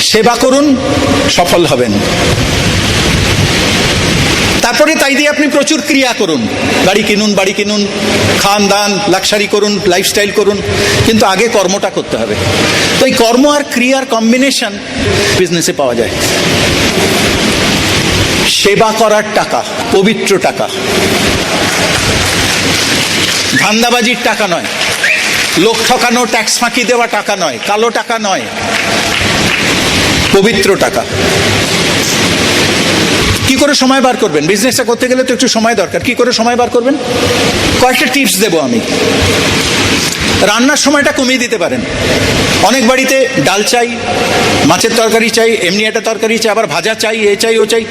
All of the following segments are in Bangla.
সেবা করুন, সফল হবেন। তারপরে তাই দিয়ে আপনি প্রচুর ক্রিয়া করুন। গাড়ি কিনুন, বাড়ি কিনুন, খান, দান, লাক্সারি করুন লাইফস্টাইল করুন, কিন্তু আগে কর্মটা করতে হবে। তো এই কর্ম আর ক্রিয়ার কম্বিনেশন বিজনেসে পাওয়া যায়। সেবা করার টাকা, পবিত্র টাকা। ধান্দাবাজির টাকা নয়। লোক ঠকানো ট্যাক্স ফাঁকি দেওয়া টাকা নয়, কালো টাকা নয়। পবিত্র টাকা। কি করে সময় বার করবেন? বিজনেসটা করতে গেলে তো একটু সময় দরকার। কি করে সময় বার করবেন? কয়েকটা টিপস দেবো আমি। রান্নার সময়টা কমিয়ে দিতে পারেন। অনেক বাড়িতে ডাল চাই, মাছের তরকারি চাই, এমনি একটা তরকারি চাই, আবার ভাজা চাই, এ চাই, ও চাই।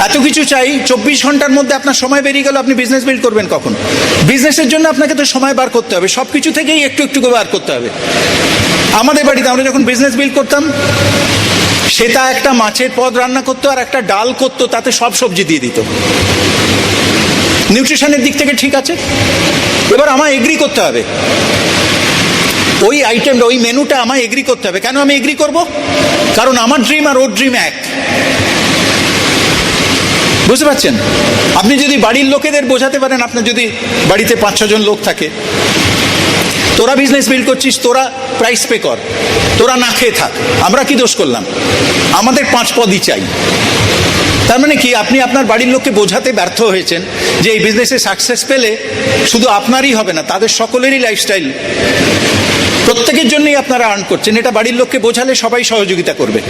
এত কিছু চাই, চব্বিশ ঘণ্টার মধ্যে আপনার সময় বেরিয়ে গেল, আপনি বিজনেস বিল্ড করবেন কখন? বিজনেসের জন্য আপনাকে তো সময় বার করতে হবে। সব কিছু থেকেই একটু একটু করে বার করতে হবে। আমাদের বাড়িতে আমরা যখন বিজনেস বিল্ড করতাম সেটা একটা মাছের পদ রান্না করতো আর একটা ডাল করতো, তাতে সব সবজি দিয়ে দিত। নিউট্রিশনের দিক থেকে ঠিক আছে। এবার আমায় এগ্রি করতে হবে। ওই আইটেমটা ওই মেনুটা আমায় এগ্রি করতে হবে। কেন আমি এগ্রি করব? কারণ আমার ড্রিম আর ওর ড্রিম এক। বুঝতে পারছেন? আপনি যদি বাড়ির লোকেদের বোঝাতে পারেন, আপনার যদি বাড়িতে পাঁচ ছজন লোক থাকে, তোরা বিজনেস বিল্ড করছিস, তোরা প্রাইস পে কর। তোরা না খেয়ে থাক। আমরা কি দোষ করলাম? আমাদের পাঁচ পদই চাই। তার মানে কি? আপনি আপনার বাড়ির লোককে বোঝাতে ব্যর্থ হয়েছেন যে এই বিজনেসে সাকসেস পেলে শুধু আপনারই হবে না, তাদের সকলেরই লাইফস্টাইল প্রত্যেকের জন্যই আপনারা আর্ন করছেন। এটা বাড়ির লোককে বোঝালে সবাই সহযোগিতা করবে।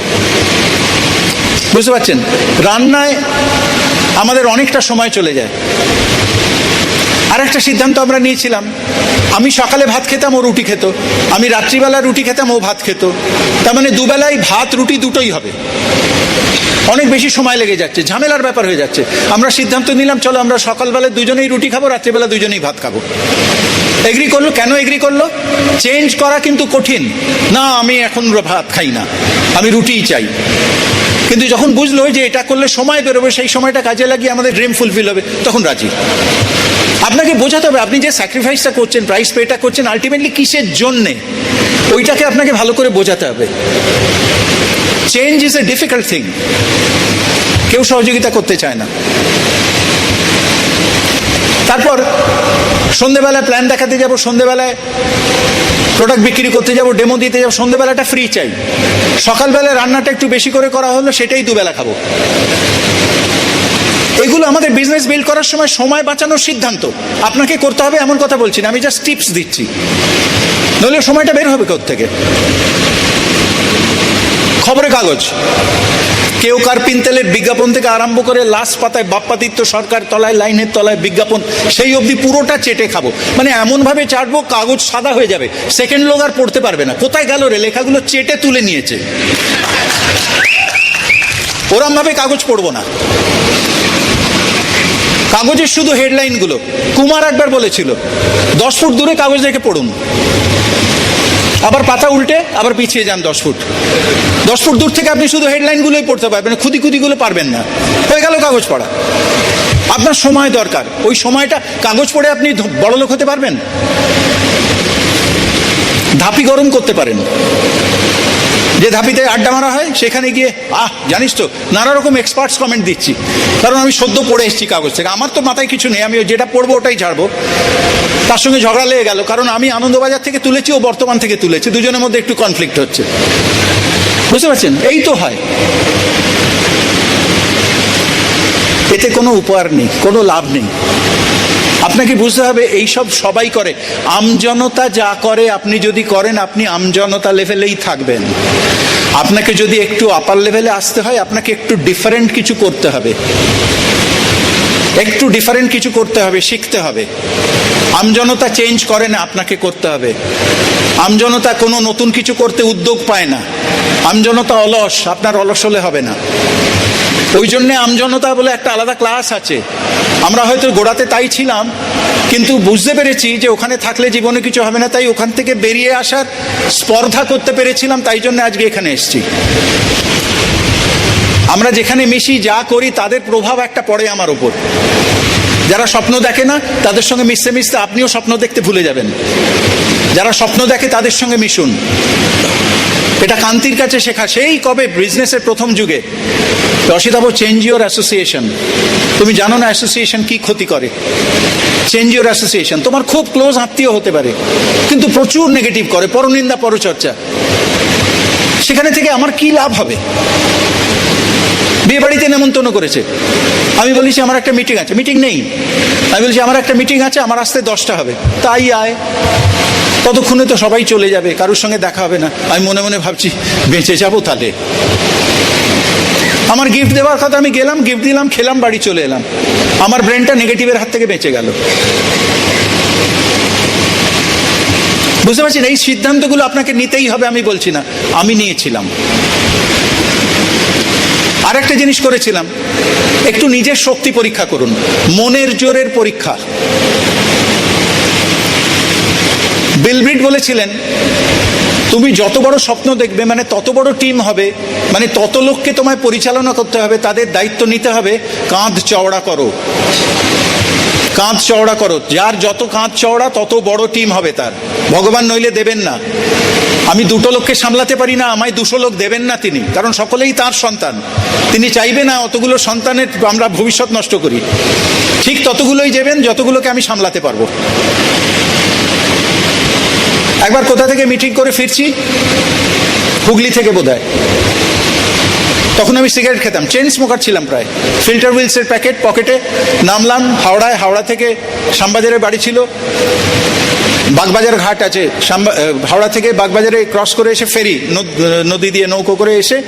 বুঝতে পারছেন? রান্নায় আমাদের অনেকটা সময় চলে যায়। আর একটা সিদ্ধান্ত আমরা নিয়েছিলাম। আমি সকালে ভাত খেতাম, ও রুটি খেত। আমি রাত্রিবেলা রুটি খেতাম, ও ভাত খেত। তার মানে দুবেলায় ভাত, রুটি দুটোই হবে। অনেক বেশি সময় লেগে যাচ্ছে, ঝামেলার ব্যাপার হয়ে যাচ্ছে। আমরা সিদ্ধান্ত নিলাম, চলো আমরা সকালবেলা দুজনেই রুটি খাব, রাত্রিবেলা দুজনেই ভাত খাব। এগ্রি করল? কেন এগ্রি করল? চেঞ্জ করা কিন্তু কঠিন। না, আমি এখন ভাত খাই না। আমি রুটিই চাই। কিন্তু যখন বুঝলো যে এটা করলে সময় বেরোবে, সেই সময়টা কাজে লাগিয়ে আমাদের ড্রিম ফুলফিল হবে, তখন রাজি। আপনাকে বোঝাতে হবে, আপনি যে স্যাক্রিফাইসটা করছেন প্রাইস পেটা করছেন আলটিমেটলি কিসের জন্যে? ওইটাকে আপনাকে ভালো করে বোঝাতে হবে। Change is a difficult thing কেউ সহযোগিতা করতে চায় না। তারপর সন্ধেবেলায় প্ল্যান দেখাতে যাব, সন্ধেবেলায় প্রোডাক্ট বিক্রি করতে যাব ডেমো দিতে যাব, সন্ধেবেলাটা ফ্রি চাই। সকালবেলায় রান্নাটা একটু বেশি করে করা হলো, সেটাই দুবেলা খাব। এগুলো আমাদের বিজনেস বিল্ড করার সময় সময় বাঁচানোর সিদ্ধান্ত। আপনাকে করতে হবে এমন কথা বলছি না, আমি জাস্ট টিপস দিচ্ছি। নইলে সময়টা বের হবে থেকে খবরের কাগজ। কেউ কার পিনতেলের বিজ্ঞাপন থেকে আরম্ভ করে লাস্ট পাতায় বাপ্পাদিত্য সরকার তলায়, লাইনের তলায় বিজ্ঞাপন, সেই অবধি পুরোটা চেটে খাব। মানে এমনভাবে চাটবো, কাগজ সাদা হয়ে যাবে। সেকেন্ড লোক আর পড়তে পারবে না। কোথায় গেল রে? লেখাগুলো চেটে তুলে নিয়েছে। ওরমভাবে কাগজ পড়ব না। কাগজের শুধু হেডলাইনগুলো। কুমার একবার বলেছিল, দশ ফুট দূরে কাগজ রেখে পড়ুন। আবার পাতা উল্টে, আবার পিছিয়ে যান দশ ফুট। দশ ফুট দূর থেকে আপনি শুধু হেডলাইনগুলোই পড়তে পারবেন খুদি খুদিগুলো পারবেন না। হয়ে গেল কাগজ পড়া। আপনার সময় দরকার। ওই সময়টা কাগজ পড়ে আপনি বড়লোক হতে পারবেন? ধাপি গরম করতে পারেন। যে ধাপিতে আড্ডা মারা হয়, সেখানে গিয়ে, আহ, জানিস তো, নানা রকম এক্সপার্টস কমেন্ট দিচ্ছি। কারণ আমি সদ্য পড়ে এসেছি কাগজ থেকে। আমার তো মাথায় কিছু নেই আমি যেটা পড়ব ওটাই ছাড়বো। তার সঙ্গে ঝগড়া লেগে গেল, কারণ আমি আনন্দবাজার থেকে তুলেছি, ও বর্তমান থেকে তুলেছি। দুজনের মধ্যে একটু কনফ্লিক্ট হচ্ছে। বুঝতে পারছেন? এই তো হয়। এতে কোনো উপহার নেই, কোনো লাভ নেই। আপনাকে বুঝতে হবে, এইসব সবাই করে। আমজনতা যা করে, আপনি যদি করেন, আপনি আমজনতা লেভেলেই থাকবেন। আপনাকে যদি একটু আপার লেভেলে আসতে হয়, আপনাকে একটু ডিফারেন্ট কিছু করতে হবে। একটু ডিফারেন্ট কিছু করতে হবে, শিখতে হবে। আমজনতা চেঞ্জ করে না, আপনাকে করতে হবে। আমজনতা কোনো নতুন কিছু করতে উদ্যোগ পায় না। আমজনতা অলস, আপনার অলস হলে হবে না। ওই জন্যে আমজনতা বলে একটা আলাদা ক্লাস আছে। আমরা হয়তো গোড়াতে তাই ছিলাম, কিন্তু বুঝতে পেরেছি যে ওখানে থাকলে জীবনে কিছু হবে না, তাই ওখান থেকে বেরিয়ে আসার স্পর্ধা করতে পেরেছিলাম, তাই জন্য আজকে এখানে এসছি। আমরা যেখানে মিশি, যা করি, তাদের প্রভাব একটা পড়ে আমার ওপর যারা স্বপ্ন দেখে না, তাদের সঙ্গে মিশতে মিশতে আপনিও স্বপ্ন দেখতে ভুলে যাবেন। যারা স্বপ্ন দেখে, তাদের সঙ্গে মিশুন। এটা কান্তির কাছে শেখা। সেই কবে বিজনেসের প্রথম যুগে রশিদাবু চেঞ্জ ইউর অ্যাসোসিয়েশন। তুমি জানো না অ্যাসোসিয়েশন কি ক্ষতি করে? Change your association. তোমার খুব ক্লোজ আত্মীয় হতে পারে, কিন্তু প্রচুর নেগেটিভ করে। পরনিন্দা, পরচর্চা। সেখানে থেকে আমার কি লাভ হবে? বিয়ে বাড়িতে নেমন্তন্ন করেছে। আমি বলেছি আমার একটা মিটিং আছে। মিটিং নেই। আমি বলছি আমার একটা মিটিং আছে, আমার আসতে দশটা হবে। তাই আয়। ততক্ষণে তো সবাই চলে যাবে, কারোর সঙ্গে দেখা হবে না। আমি মনে মনে ভাবছি, বেঁচে যাব তাহলে? আমার গিফট দেওয়ার কথা আমি গেলাম গিফট দিলাম, খেলাম, বাড়ি চলে এলাম। আমার ব্রেনটা নেগেটিভের হাত থেকে বেঁচে গেল। বুঝতে পারছেন? এই সিদ্ধান্তগুলো আপনাকে নিতেই হবে, আমি বলছি না। আমি নিয়েছিলাম। আর একটা জিনিস করেছিলাম। একটু নিজের শক্তি পরীক্ষা করুন। মনের জোরের পরীক্ষা। বিলব্রিট বলেছিলেন, তুমি যত বড় স্বপ্ন দেখবে মানে তত বড় টিম হবে মানে তত লোককে তোমায় পরিচালনা করতে হবে, তাদের দায়িত্ব নিতে হবে, কাঁধ চওড়া করো। কাঁধ চওড়া করো। যার যত কাঁধ চওড়া, তত বড় টিম হবে তার। ভগবান নইলে দেবেন না। আমি দুটো লোককে সামলাতে পারি না, আমায় দুশো লোক দেবেন না তিনি। কারণ সকলেই তার সন্তান। তিনি চাইবে না অতগুলো সন্তানের আমরা ভবিষ্যৎ নষ্ট করি। ঠিক ততগুলোই দেবেন, যতগুলোকে আমি সামলাতে পারব। একবার কোথা থেকে মিটিং করে ফিরছি? হুগলি থেকে বোধ তখন আমি সিগারেট খেতাম। চেন স্মোকার ছিলাম প্রায়। ফিল্টার হুইলসের প্যাকেট পকেটে নামলাম। হাওড়ায়, হাওড়া থেকে শ্যামবাজারের বাড়ি ছিল। বাগবাজার ঘাট আছে। হাওড়া থেকে বাগবাজারে ক্রস করে এসে ফেরি। নদ- নদী দিয়ে নৌকো করে এসে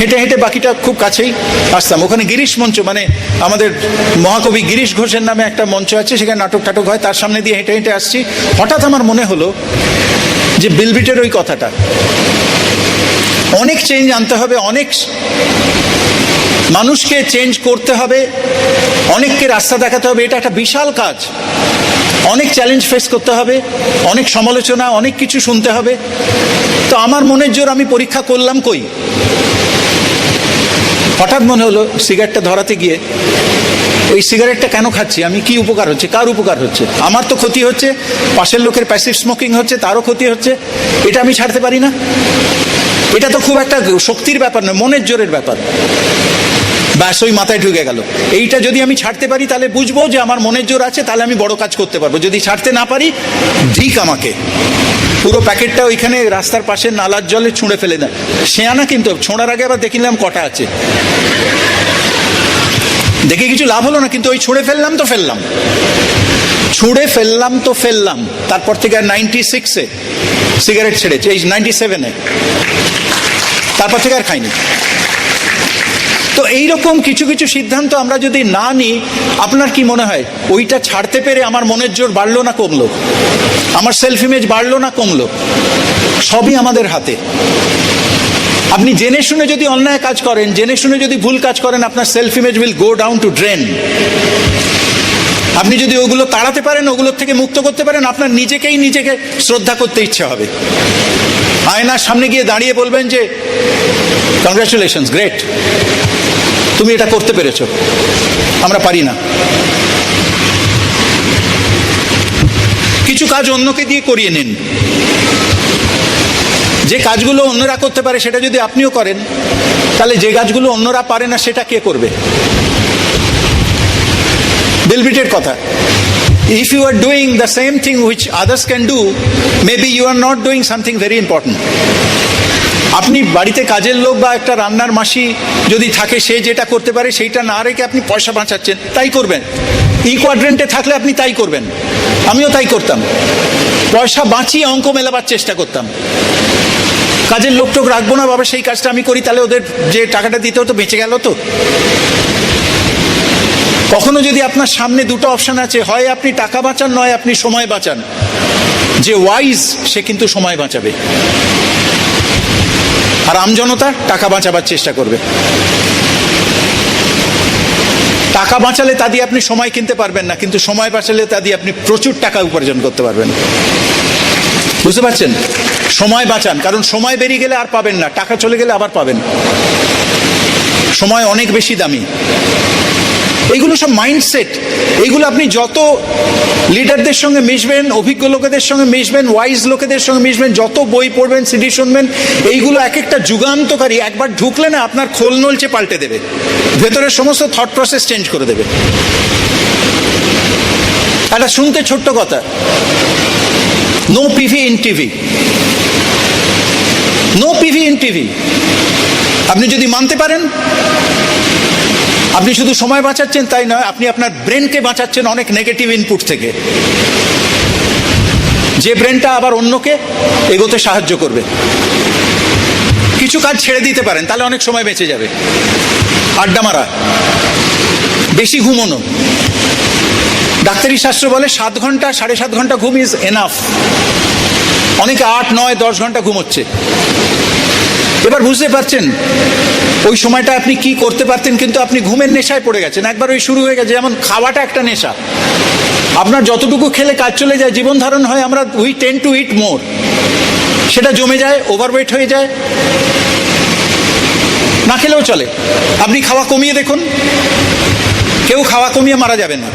হেঁটে হেঁটে বাকিটা খুব কাছেই আসতাম। ওখানে গিরিশ মঞ্চ মানে আমাদের মহাকবি গিরিশ ঘোষের নামে একটা মঞ্চ আছে, সেখানে নাটক টাটক হয়। তার সামনে দিয়ে হেঁটে হেঁটে আসছি। হঠাৎ আমার মনে হলো যে বিলবিটের ওই কথাটা। অনেক চেঞ্জ আনতে হবে, অনেক মানুষকে চেঞ্জ করতে হবে, অনেককে রাস্তা দেখাতে হবে, এটা একটা বিশাল কাজ। অনেক চ্যালেঞ্জ ফেস করতে হবে, অনেক সমালোচনা, অনেক কিছু শুনতে হবে। তো আমার মনের জোর আমি পরীক্ষা করলাম কই? হঠাৎ মনে হলো সিগারেটটা ধরাতে গিয়ে, ওই সিগারেটটা কেন খাচ্ছি? আমি কি উপকার হচ্ছে? কার উপকার হচ্ছে? আমার তো ক্ষতি হচ্ছে, পাশের লোকের প্যাসিভ স্মোকিং হচ্ছে, তারও ক্ষতি হচ্ছে, এটা আমি ছাড়তে পারি না। এটা তো খুব একটা শক্তির ব্যাপার নয়, মনের জোরের ব্যাপার। ব্যাস, ওই মাথায় ঢুকে গেল। এইটা যদি আমি ছাড়তে পারি, তাহলে বুঝব যে আমার মনের জোর আছে, তাহলে আমি বড় কাজ করতে পারব। যদি ছাড়তে না পারি ঠিক আমাকে। পুরো প্যাকেটটা ওইখানে রাস্তার পাশে নালার জলে ছুঁড়ে ফেলে দেয়। শেয়ানা কিন্তু, ছোঁড়ার আগে আবার দেখিলাম কটা আছে। দেখে কিছু লাভ হলো না, কিন্তু ওই ছুঁড়ে ফেললাম তো ফেললাম। ছুঁড়ে ফেললাম তো ফেললাম। তারপর থেকে নাইনটি সিক্সে সিগারেট ছেড়েছে, এই নাইনটি সেভেনে তারপর থেকে আর খাইনি। তো এইরকম কিছু কিছু সিদ্ধান্ত আমরা যদি না নিই, আপনার কি মনে হয়, ওইটা ছাড়তে পেরে আমার মনের জোর বাড়লো না কমলো? আমার সেলফ ইমেজ বাড়লো না কমলো? সবই আমাদের হাতে। আপনি জেনে শুনে যদি অন্যায় কাজ করেন, জেনে শুনে যদি ভুল কাজ করেন, আপনার self image will go down to drain আপনি যদি ওগুলো তাড়াতে পারেন, ওগুলোর থেকে মুক্ত করতে পারেন, আপনার নিজেকেই নিজেকে শ্রদ্ধা করতে ইচ্ছে হবে। আয়নার সামনে গিয়ে দাঁড়িয়ে বলবেন যে কংগ্রাচুলেশনস গ্রেট তুমি এটা করতে পেরেছ। আমরা পারি না। কিছু কাজ অন্যকে দিয়ে করিয়ে নিন। যে কাজগুলো অন্যরা করতে পারে, সেটা যদি আপনিও করেন, তাহলে যে কাজগুলো অন্যরা পারে না, সেটা কে করবে? বিলবিটের কথা if you are doing the same thing which others can do maybe you are not doing something very important আপনি বাড়িতে কাজের লোক বা একটা রান্নার মাসি যদি থাকে, সে যেটা করতে পারে সেইটা না রেখে আপনি পয়সা বাঁচাচ্ছেন, তাই করবেন। ই কোয়াড্রেন্টে থাকলে আপনি তাই করবেন। আমিও তাই করতাম। পয়সা বাঁচিয়ে অঙ্ক মেলাবার চেষ্টা করতাম। কাজের লোক টোক রাখব না, বাবা, সেই কাজটা আমি করি, তাহলে ওদের যে টাকাটা দিতে হতো, বেঁচে গেল তো। কখনো যদি আপনার সামনে দুটো অপশান আছে, হয় আপনি টাকা বাঁচান, নয় আপনি সময় বাঁচান। যে ওয়াইজ সে কিন্তু সময় বাঁচাবে। আর আমজনতা টাকা বাঁচাবার চেষ্টা করবে। টাকা বাঁচালে তা দিয়ে আপনি সময় কিনতে পারবেন না, কিন্তু সময় বাঁচালে তা দিয়ে আপনি প্রচুর টাকা উপার্জন করতে পারবেন। বুঝতে পারছেন? সময় বাঁচান, কারণ সময় বেরিয়ে গেলে আর পাবেন না, টাকা চলে গেলে আবার পাবেন। সময় অনেক বেশি দামি। এইগুলো সব মাইন্ডসেট এইগুলো আপনি যত লিডারদের সঙ্গে মিশবেন, অভিজ্ঞ লোকেদের সঙ্গে মিশবেন ওয়াইজ লোকেদের সঙ্গে মিশবেন, যত বই পড়বেন সিডি শুনবেন, এইগুলো এক একটা যুগান্তকারী একবার ঢুকলে না আপনার খোল নলচে পাল্টে দেবে। ভেতরের সমস্ত থট প্রসেস চেঞ্জ করে দেবে। একটা শুনতে ছোট্ট কথা। No PV in TV no PV in TV আপনি যদি মানতে পারেন আপনি শুধু সময় বাঁচাচ্ছেন তাই নয়, আপনি আপনার ব্রেনকে বাঁচাচ্ছেন অনেক নেগেটিভ ইনপুট থেকে। যে ব্রেনটা আবার অন্যকে এগোতে সাহায্য করবে। কিছু কাজ ছেড়ে দিতে পারেন, তাহলে অনেক সময় বেঁচে যাবে। আড্ডা মারা। বেশি ঘুমোনো। ডাক্তারি শাস্ত্র বলে, সাত ঘণ্টা, সাড়ে সাত ঘণ্টা ঘুম ইজ এনাফ অনেকে আট, নয়, দশ ঘণ্টা ঘুমোচ্ছে। এবার বুঝতে পারছেন ওই সময়টা আপনি কি করতে পারতেন কিন্তু আপনি ঘুমের নেশায় পড়ে গেছেন। একবার ওই শুরু হয়ে গেছে, যেমন খাওয়াটা একটা নেশা। আপনার যতটুকু খেলে কাজ চলে যায়, জীবন ধারণ হয় আমরা we tend to eat more সেটা জমে যায় ওভারওয়েট হয়ে যায়। না খেলেও চলে। আপনি খাওয়া কমিয়ে দেখুন। কেউ খাওয়া কমিয়ে মারা যাবে না।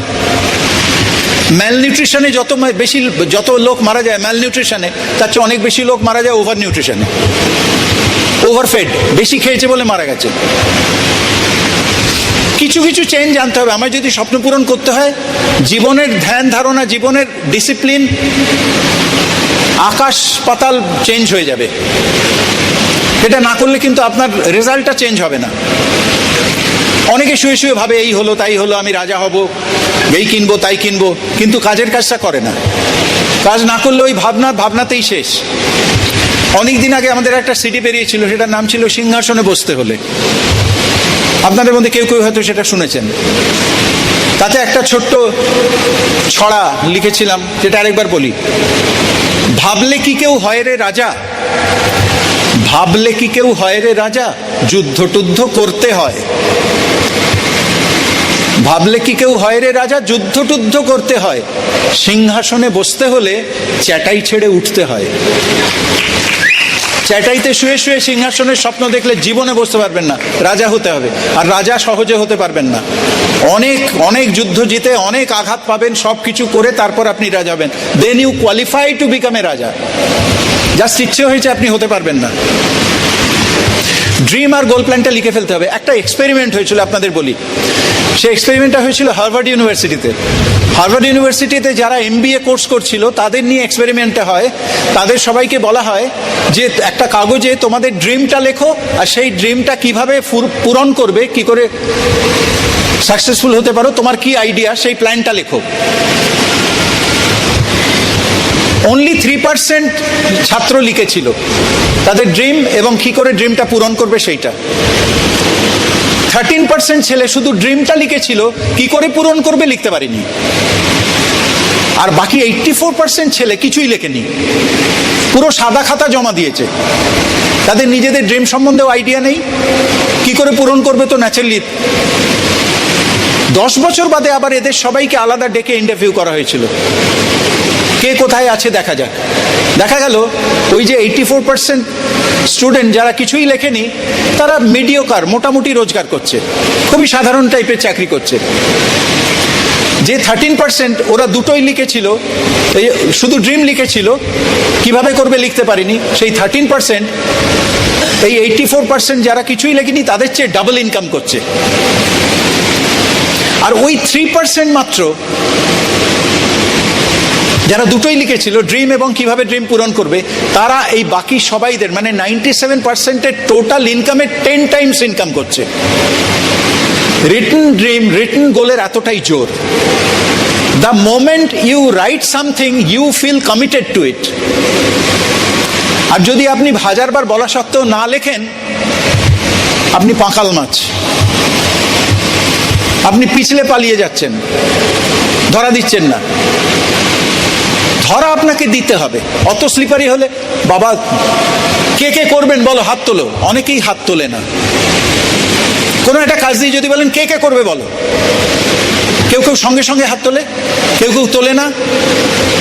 ম্যালনিউট্রিশনে যত বেশি যত লোক মারা যায় ম্যালনিউট্রিশনে তার চেয়ে অনেক বেশি লোক মারা যায় ওভার নিউট্রিশনে ওভারফেড বেশি খেয়েছে বলে মারা গেছে। কিছু কিছু চেঞ্জ আনতে হবে। আমার যদি স্বপ্ন পূরণ করতে হয়, জীবনের ধ্যান ধারণা, জীবনের ডিসিপ্লিন আকাশ পাতাল চেঞ্জ হয়ে যাবে। এটা না করলে কিন্তু আপনার রেজাল্টটা চেঞ্জ হবে না। অনেকে শুয়ে শুয়ে ভাবে, এই হলো, তাই হলো, আমি রাজা হব, এই কিনবো, তাই কিনবো, কিন্তু কাজের কাজটা করে না। কাজ না করলে ওই ভাবনা, ভাবনাতেই শেষ। অনেক দিন আগে আমাদের একটা সিটি বেরিয়েছিল সেটার নাম ছিল সিংহাসনে বসতে হলে। আপনাদের মধ্যে কেউ কেউ হয়তো সেটা শুনেছেন। তাতে একটা ছোট্ট ছড়া লিখেছিলাম, যেটা আরেকবার বলি। ভাবলে কি কেউ হয় রে রাজা? ভাবলে কি কেউ হয় রে রাজা? যুদ্ধ টুদ্ধ করতে হয়। ভাবলে কি কেউ হয় রে রাজা? যুদ্ধ টুদ্ধ করতে হয়। সিংহাসনে বসতে হলে চ্যাটাই ছেড়ে উঠতে হয়। চ্যাটাইতে শুয়ে শুয়ে সিংহাসনের স্বপ্ন দেখলে জীবনে বসতে পারবেন না। রাজা হতে হবে। আর রাজা সহজে হতে পারবেন না। অনেক অনেক যুদ্ধ জিতে অনেক আঘাত পাবেন সব কিছু করে তারপর আপনি রাজা হবেন। Then you qualify to become a raja. Just ইচ্ছে হয়েছে আপনি হতে পারবেন না। ড্রিম আর গোল প্ল্যানটা লিখে ফেলতে হবে। একটা এক্সপেরিমেন্ট হয়েছিল, আপনাদের বলি। সেই এক্সপেরিমেন্টটা হয়েছিল হার্ভার্ড ইউনিভার্সিটিতে। হার্ভার্ড ইউনিভার্সিটিতে যারা এমবিএ কোর্স করছিল, তাদের নিয়ে এক্সপেরিমেন্টটা হয়। তাদের সবাইকে বলা হয় যে, একটা কাগজে তোমাদের ড্রিমটা লেখো, আর সেই ড্রিমটা কীভাবে পূরণ করবে, কি করে সাকসেসফুল হতে পারো, তোমার কি আইডিয়া সেই প্ল্যানটা লেখো। অনলি থ্রি পার্সেন্ট ছাত্র লিখেছিল। তাদের ড্রিম এবং কি করে ড্রিমটা পূরণ করবে সেইটা। থার্টিন পার্সেন্ট ছেলে শুধু ড্রিমটা লিখেছিল, কি করে পূরণ করবে লিখতে পারিনি। আর বাকি এইটটি ফোর পার্সেন্ট ছেলে কিছুই লেখেনি। পুরো সাদা খাতা জমা দিয়েছে। তাদের নিজেদের ড্রিম সম্বন্ধেও আইডিয়া নেই। কি করে পূরণ করবে তো ন্যাচারালি দশ বছর বাদে আবার এদের সবাইকে আলাদা ডেকে ইন্টারভিউ করা হয়েছিল। কে কোথায় আছে দেখা যাক। দেখা গেল, ওই যে এইটি ফোর পার্সেন্ট স্টুডেন্ট যারা কিছুই লেখেনি, তারা মিডিওকার মোটামুটি রোজগার করছে। খুবই সাধারণ টাইপের চাকরি করছে। যে থার্টিন পার্সেন্ট ওরা দুটোই লিখেছিল শুধু ড্রিম লিখেছিল, কীভাবে করবে লিখতে পারিনি, সেই থার্টিন পার্সেন্ট এই এইটি ফোর পার্সেন্ট যারা কিছুই লেখেনি, তাদের চেয়ে ডাবল ইনকাম করছে। আর ওই থ্রি পার্সেন্ট মাত্র যারা দুটোই লিখেছিল ড্রিম এবং কীভাবে ড্রিম পূরণ করবে, তারা এই বাকি সবাইদের মানে নাইনটি সেভেন পার্সেন্টের টোটাল ইনকামের টেন টাইমস ইনকাম করছে। রিটন ড্রিম রিটন গোলের এতটাই জোর। The moment you write something you feel committed to it আর যদি আপনি হাজারবার বলা সত্ত্বেও না লেখেন, আপনি পাঁকাল মাছ। আপনি পিছলে পালিয়ে যাচ্ছেন। ধরা দিচ্ছেন না। ধরা আপনাকে দিতে হবে। অত স্লিপারি হলে, বাবা, কে কে করবেন বলো, হাত তোলো। অনেকেই হাত তোলে না। কোনো একটা কাজ দিয়ে যদি বলেন, কে কে করবে বলো? কেউ কেউ সঙ্গে সঙ্গে হাত তোলে, কেউ কেউ তোলে না,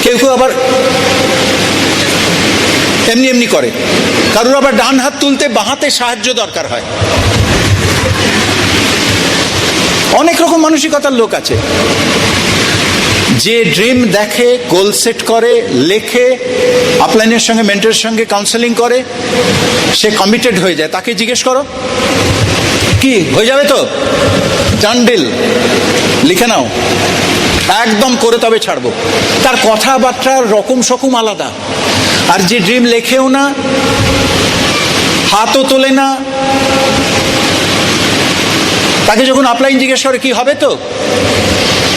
কেউ কেউ আবার এমনি এমনি করে। কারোর আবার ডান হাত তুলতে বাঁ হাতে সাহায্য দরকার হয়। অনেক রকম মানসিকতার লোক আছে। যে ড্রিম দেখে গোল সেট করে, লেখে আপলাইনের সঙ্গে মেন্টরের সঙ্গে কাউন্সেলিং করে, সে কমিটেড হয়ে যায়। তাকে জিজ্ঞেস করো, কি, হয়ে যাবে তো? চান্ডিল লিখে নাও। একদম করে তবে ছাড়বো। তার কথাবার্তার রকম সকম আলাদা। আর যে ড্রিম লেখেও না, হাতও তোলে না, তাকে যখন আপলাইন জিজ্ঞেস করে, কি হবে তো?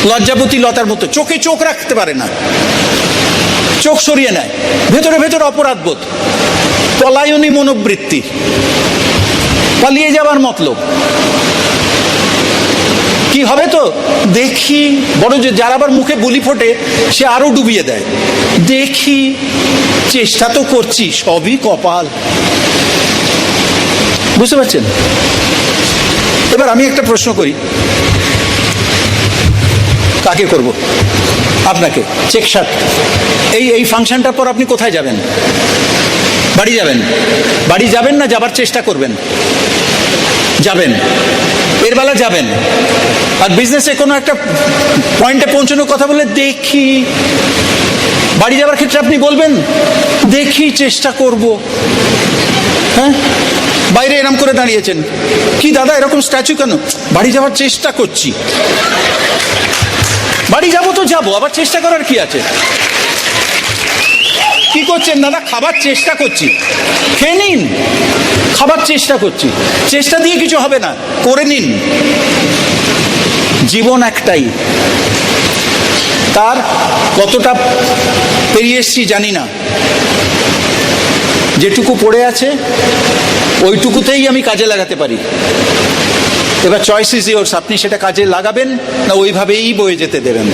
লজ্জাপতি লতার মতো। চোখে চোখ রাখতে পারে না। চোখ সরিয়ে নেয়। ভেতরে ভেতরে অপরাধ বোধ। পলায়নী মনোবৃত্তি। পালিয়ে যাবার মতলব। কি হবে তো? দেখি। বড় যে যার আবার মুখে বুলি ফোটে, সে আরও ডুবিয়ে দেয়। দেখি। চেষ্টা তো করছি, সবই কপাল। বুঝতে পারছেন? এবার আমি একটা প্রশ্ন করি। কাকে করব? আপনাকে। Check shirt. এই এই ফাংশনটার পর আপনি কোথায় যাবেন? বাড়ি যাবেন? বাড়ি যাবেন না যাবার চেষ্টা করবেন? যাবেন। এর বেলা যাবেন। আর বিজনেসে কোনো একটা পয়েন্টে পৌঁছানোর কথা বলে দেখি। বাড়ি যাওয়ার ক্ষেত্রে আপনি বলবেন, দেখি, চেষ্টা করব। হ্যাঁ? বাইরে এরম করে দাঁড়িয়েছেন। কি দাদা, এরকম স্ট্যাচু কেন? বাড়ি যাওয়ার চেষ্টা করছি। বাড়ি যাব তো যাব, আবার চেষ্টা করার কি আছে? কি করছেন দাদা? খাবার চেষ্টা করছি। খেয়ে নিন। খাবার চেষ্টা করছি। চেষ্টা দিয়ে কিছু হবে না, করে নিন। জীবন একটাই। তার কতটা পেরিয়ে এসছি জানি না। যেটুকু পড়ে আছে, ওইটুকুতেই আমি কাজে লাগাতে পারি। এবার চয়েস ইজ ইয়োর্স আপনি সেটা কাজে লাগাবেন না ওইভাবেই বয়ে যেতে দেবেন।